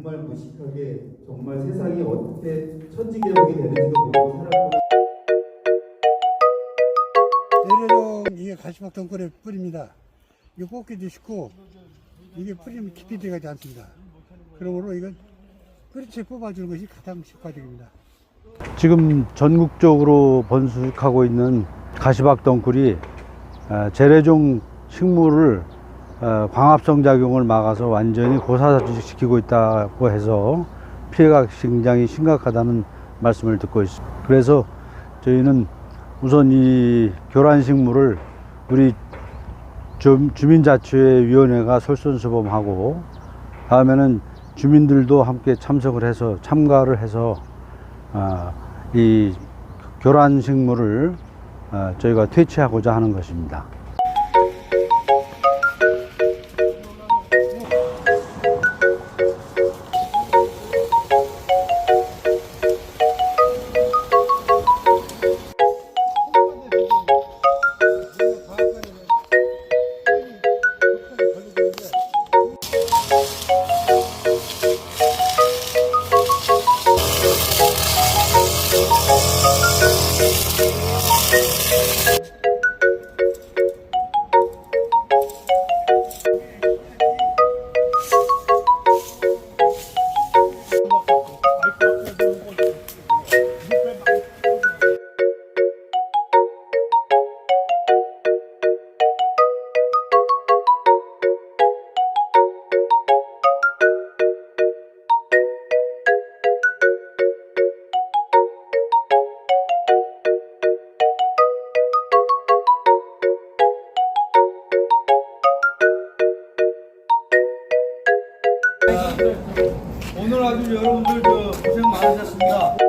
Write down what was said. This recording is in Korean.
정말 무식하게 정말 세상이 어떻게 천지개벽이 되는지도 모르고 살았구나. 내려종 이게 가시박 덩굴에 뿌립니다. 이거 꽂기도 쉽고 이게 뿌리면 깊이 들어가지 않습니다. 그러므로 이건 뿌리채 뽑아주는 것이 가장 효과적입니다. 지금 전국적으로 번식하고 있는 가시박 덩굴이 어, 재래종 식물을 어, 광합성 작용을 막아서 완전히 고사시키고 있다고 해서 피해가 굉장히 심각하다는 말씀을 듣고 있습니다. 그래서 저희는 우선 이 교란 식물을 우리 주- 주민자치위원회가 솔선수범하고 다음에는 주민들도 함께 참석을 해서 참가를 해서 아, 이 교란 식물을 아, 저희가 퇴치하고자 하는 것입니다. 오늘 아주 여러분들 저 고생 많으셨습니다.